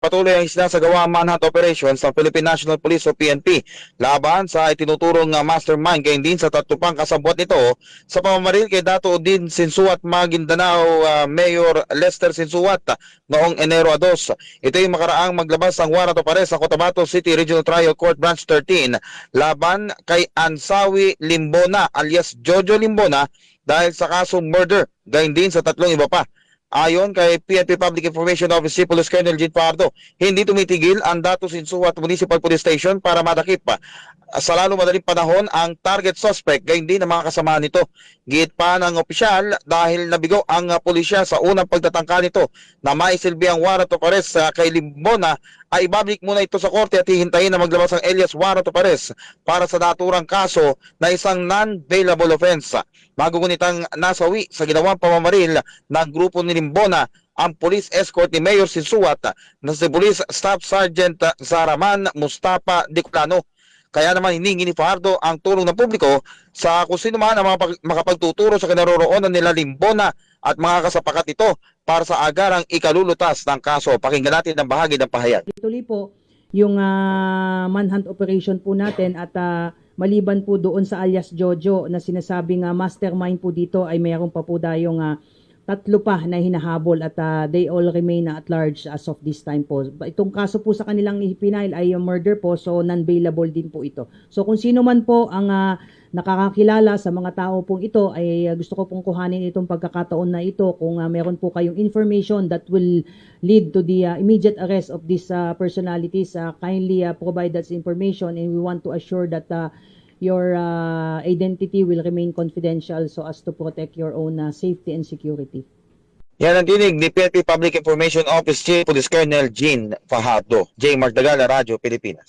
Patuloy ang sinasagawa ang manhunt operations ng Philippine National Police o PNP laban sa itinuturong mastermind gayon din sa tatlo kasabwat nito sa pamamaril kay Dato Odin Sinsuat Maguindanao uh, Mayor Lester Sinsuat noong Enero 2. Ito yung makaraang maglabas ang warrant of arrest sa Cotabato City Regional Trial Court Branch 13 laban kay Ansawi Limbona alias Jojo Limbona dahil sa kasong murder gayon din sa tatlong iba pa. Ayon kay PNP Public Information Office Police Colonel Jean Pardo, hindi tumitigil ang Dato Sinsuat Municipal Police Station para madakip pa sa lalo madaling panahon ang target suspect gayon din ang mga kasama nito. Giit pa ng opisyal dahil nabigo ang pulisya sa unang pagtatangka nito na maisilbi ang warrant of arrest kay Limbona ay ibabalik muna ito sa korte at hihintayin na maglabas ang alias warrant of arrest para sa naturang kaso na isang non-bailable offense. Magugunitang nasawi sa ginawang pamamaril ng grupo ni Limbona ang police escort ni Mayor Sinsuat na si Police Staff Sergeant Zaraman Mustafa Diculano. Kaya naman hiningi ni Fajardo ang tulong ng publiko sa kung sino man ang makapag- makapagtuturo sa kinaroroonan nila Limbona at mga kasapakat ito para sa agarang ikalulutas ng kaso. Pakinggan natin ang bahagi ng pahayag. Tuloy po yung ah, manhunt operation po natin at ah, maliban po doon sa alias Jojo na sinasabing ah, mastermind po dito ay mayroon pa po tayong ah, tatlo pa na hinahabol at ah, they all remain at large as of this time po. Itong kaso po sa kanilang ipinail ay yung murder po so non-bailable din po ito. So kung sino man po ang ah, nakakakilala sa mga tao pong ito ay ah, gusto ko pong kuhanin itong pagkakataon na ito kung ah, meron po kayong information that will lead to the uh, immediate arrest of these uh, personalities, uh, kindly uh, provide us information and we want to assure that uh, your uh, identity will remain confidential so as to protect your own uh, safety and security. Yan ang dinig ni PNP Public Information Office Chief Police Colonel Jean Fajardo. J. Mark Dagala, Radyo, Pilipinas.